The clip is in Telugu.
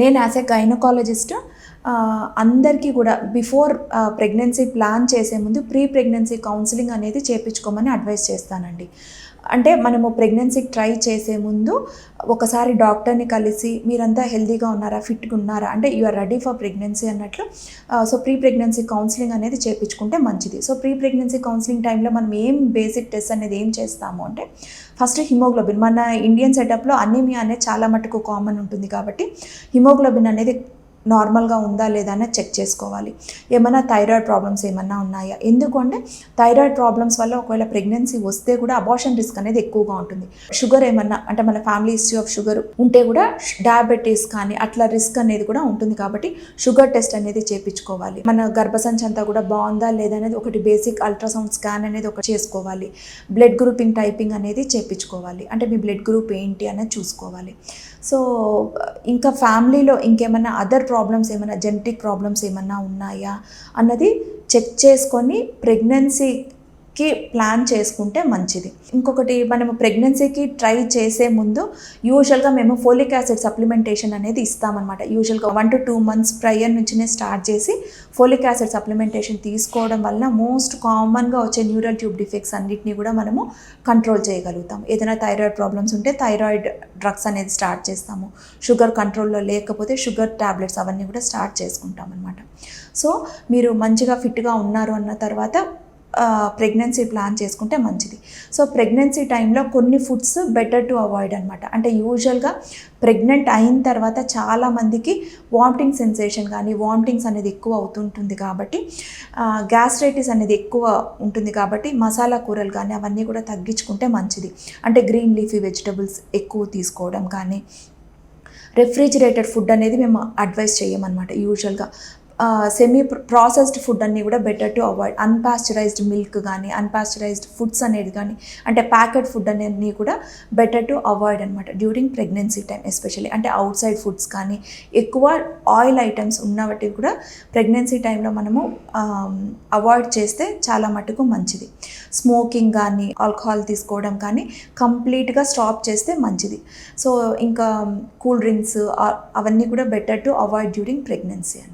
నేను యాజ్ ఎ గైనకాలజిస్ట్ అందరికీ కూడా బిఫోర్ ప్రెగ్నెన్సీ ప్లాన్ చేసే ముందు ప్రీ ప్రెగ్నెన్సీ కౌన్సిలింగ్ అనేది చేపించుకోమని అడ్వైస్ చేస్తానండి. అంటే మనము ప్రెగ్నెన్సీకి ట్రై చేసే ముందు ఒకసారి డాక్టర్ని కలిసి మీరంతా హెల్దీగా ఉన్నారా ఫిట్గా ఉన్నారా? అంటే you are ready for pregnancy అన్నట్లు సో ప్రీ ప్రెగ్నెన్సీ కౌన్సిలింగ్ అనేది చేపించుకుంటే మంచిది. సో ప్రీ ప్రెగ్నెన్సీ కౌన్సిలింగ్ టైంలో మనం ఏం బేసిక్ టెస్ట్ అనేది ఏం చేస్తాము అంటే ఫస్ట్ హిమోగ్లోబిన్ మన ఇండియన్ సెటప్లో అనీమియా అనేది చాలా మటుకు కామన్ ఉంటుంది కాబట్టి హిమోగ్లోబిన్ అనేది నార్మల్గా ఉందా లేదా అనేది చెక్ చేసుకోవాలి. ఏమైనా థైరాయిడ్ ప్రాబ్లమ్స్ ఏమైనా ఉన్నాయా? ఎందుకంటే థైరాయిడ్ ప్రాబ్లమ్స్ వల్ల ఒకవేళ ప్రెగ్నెన్సీ వస్తే కూడా అబార్షన్ రిస్క్ అనేది ఎక్కువగా ఉంటుంది. షుగర్ ఏమన్నా అంటే మన ఫ్యామిలీ హిస్టరీ ఆఫ్ షుగర్ ఉంటే కూడా డయాబెటీస్ కానీ అట్లా రిస్క్ అనేది కూడా ఉంటుంది కాబట్టి షుగర్ టెస్ట్ అనేది చేపించుకోవాలి. మన గర్భసంచి అంతా కూడా బాగుందా లేదా అనేది ఒకటి బేసిక్ అల్ట్రాసౌండ్ స్కాన్ అనేది ఒకటి చేసుకోవాలి. బ్లడ్ గ్రూపింగ్ టైపింగ్ అనేది చేపించుకోవాలి. అంటే మీ బ్లడ్ గ్రూప్ ఏంటి అనేది చూసుకోవాలి. సో ఇంకా ఫ్యామిలీలో ఇంకేమైనా అదర్ ప్రాబ్లమ్స్ ఏమైనా జెనెటిక్ ప్రాబ్లమ్స్ ఏమైనా ఉన్నాయా అన్నది చెక్ చేసుకొని ప్రెగ్నెన్సీ కి ప్లాన్ చేసుకుంటే మంచిది. ఇంకొకటి మనము ప్రెగ్నెన్సీకి ట్రై చేసే ముందు యూజువల్గా మేము ఫోలిక్ యాసిడ్ సప్లిమెంటేషన్ అనేది ఇస్తామన్నమాట. యూజువల్గా one to two months prior నుంచినే start చేసి ఫోలిక్ యాసిడ్ సప్లిమెంటేషన్ తీసుకోవడం వల్ల మోస్ట్ కామన్గా వచ్చే న్యూరల్ ట్యూబ్ డిఫెక్ట్స్ అన్నిటిని కూడా మనము కంట్రోల్ చేయగలుగుతాం. ఏదైనా థైరాయిడ్ ప్రాబ్లమ్స్ ఉంటే థైరాయిడ్ డ్రగ్స్ అనేది స్టార్ట్ చేస్తాము. షుగర్ కంట్రోల్లో లేకపోతే షుగర్ ట్యాబ్లెట్స్ అవన్నీ కూడా స్టార్ట్ చేసుకుంటాం అనమాట సో మీరు మంచిగా ఫిట్గా ఉన్నారు అన్న తర్వాత ప్రెగ్నెన్సీ ప్లాన్ చేసుకుంటే మంచిది. సో ప్రెగ్నెన్సీ టైంలో కొన్ని ఫుడ్స్ బెటర్ టు అవాయిడ్ అనమాట అంటే యూజువల్గా ప్రెగ్నెంట్ అయిన తర్వాత చాలామందికి వామిటింగ్ సెన్సేషన్ కానీ వామిటింగ్స్ అనేది ఎక్కువ అవుతుంటుంది కాబట్టి గ్యాస్ట్రైటిస్ అనేది ఎక్కువ ఉంటుంది కాబట్టి మసాలా కూరలు కానీ అవన్నీ కూడా తగ్గించుకుంటే మంచిది. అంటే గ్రీన్ లీఫీ వెజిటబుల్స్ ఎక్కువ తీసుకోవడం కానీ రెఫ్రిజిరేటెడ్ ఫుడ్ అనేది మేము అడ్వైస్ చేయమన్నమాట యూజువల్గా సెమీ ప్రాసెస్డ్ ఫుడ్ అన్నీ కూడా better to avoid unpasteurised milk కానీ అన్పాస్చరైజ్డ్ ఫుడ్స్ అనేది కానీ అంటే ప్యాకెట్ ఫుడ్ అనేది కూడా బెటర్ టు అవాయిడ్ అనమాట డ్యూరింగ్ ప్రెగ్నెన్సీ టైం ఎస్పెషల్లీ అంటే అవుట్ సైడ్ ఫుడ్స్ కానీ ఎక్కువ ఆయిల్ ఐటమ్స్ ఉన్నవాటి కూడా ప్రెగ్నెన్సీ టైంలో మనము అవాయిడ్ చేస్తే చాలా మటుకు మంచిది. స్మోకింగ్ కానీ ఆల్కహాల్ తీసుకోవడం కానీ కంప్లీట్గా స్టాప్ చేస్తే మంచిది. సో ఇంకా కూల్ డ్రింక్స్ అవన్నీ కూడా better to avoid during pregnancy అని.